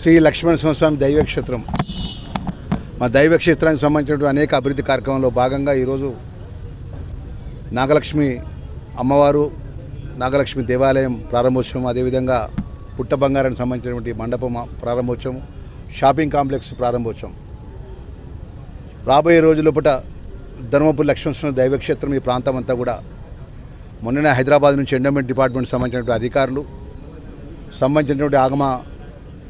శ్రీ లక్ష్మణ స్వామి దైవక్షేత్రం. మా దైవక్షేత్రానికి సంబంధించినటువంటి అనేక అభివృద్ధి కార్యక్రమంలో భాగంగా ఈరోజు నాగలక్ష్మి అమ్మవారు నాగలక్ష్మి దేవాలయం ప్రారంభోత్సవం అదేవిధంగా పుట్ట బంగారానికి సంబంధించినటువంటి మండపం ప్రారంభోత్సవం షాపింగ్ కాంప్లెక్స్ ప్రారంభోత్సవం. రాబోయే రోజుల ధర్మపురి లక్ష్మణ దైవక్షేత్రం ఈ ప్రాంతం అంతా కూడా మొన్ననే హైదరాబాద్ నుంచి ఎండోమెంట్ డిపార్ట్మెంట్ సంబంధించినటువంటి అధికారులు సంబంధించినటువంటి ఆగమ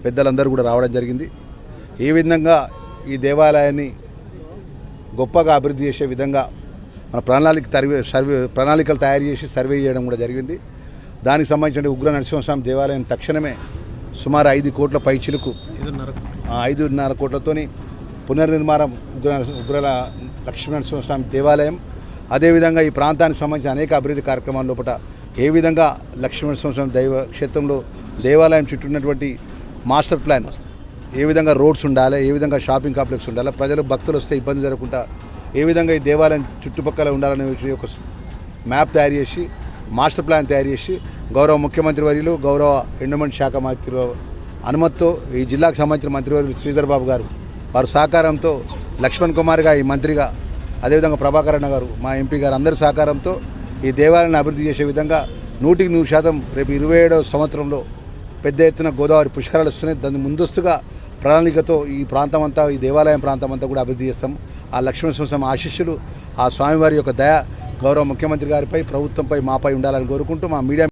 పెద్దలందరూ కూడా రావడం జరిగింది. ఏ విధంగా ఈ దేవాలయాన్ని గొప్పగా అభివృద్ధి చేసే విధంగా మన ప్రణాళిక తరివే సర్వే ప్రణాళికలు తయారు చేసి సర్వే చేయడం కూడా జరిగింది. దానికి సంబంధించిన ఉగ్ర నరసింహస్వామి దేవాలయం తక్షణమే సుమారు ఐదు కోట్ల పై చిలుకు ఐదున్నర కోట్లతోని పునర్నిర్మాణం ఉగ్ర ఉగ్రల లక్ష్మీనరసింహస్వామి దేవాలయం. అదేవిధంగా ఈ ప్రాంతానికి సంబంధించిన అనేక అభివృద్ధి కార్యక్రమాల లోపల ఏ విధంగా లక్ష్మీనరసింహస్వామి దైవ క్షేత్రంలో దేవాలయం చుట్టూ ఉన్నటువంటి మాస్టర్ ప్లాన్. ఏ విధంగా రోడ్స్ ఉండాలి ఏ విధంగా షాపింగ్ కాంప్లెక్స్ ఉండాలి ప్రజలు భక్తులు వస్తే ఇబ్బంది జరగకుండా ఏ విధంగా ఈ దేవాలయం చుట్టుపక్కల ఉండాలనే విషయం ఒక మ్యాప్ తయారు చేసి మాస్టర్ ప్లాన్ తయారు చేసి గౌరవ ముఖ్యమంత్రి వర్యులు గౌరవ ఎండోమెంట్ శాఖ మంత్రి అనుమతితో ఈ జిల్లాకు సంబంధించిన మంత్రివర్యులు శ్రీధర్ బాబు గారు వారి సహకారంతో లక్ష్మణ్ కుమార్గా ఈ మంత్రిగా అదేవిధంగా ప్రభాకర్ అన్న గారు మా ఎంపీ గారు అందరి సహకారంతో ఈ దేవాలయాన్ని అభివృద్ధి చేసే విధంగా నూటికి నూరు శాతం రేపు ఇరవై ఏడవ సంవత్సరంలో పెద్ద ఎత్తున గోదావరి పుష్కరాలు వస్తున్నాయి. దాని ముందస్తుగా ప్రణాళికతో ఈ ప్రాంతం అంతా ఈ దేవాలయం ప్రాంతం అంతా కూడా అభివృద్ధి చేస్తాం. ఆ లక్ష్మణ స్వామి ఆశీస్సులు ఆ స్వామివారి యొక్క దయ గౌరవ ముఖ్యమంత్రి గారిపై ప్రభుత్వంపై మాపై ఉండాలని కోరుకుంటూ మా మీడియా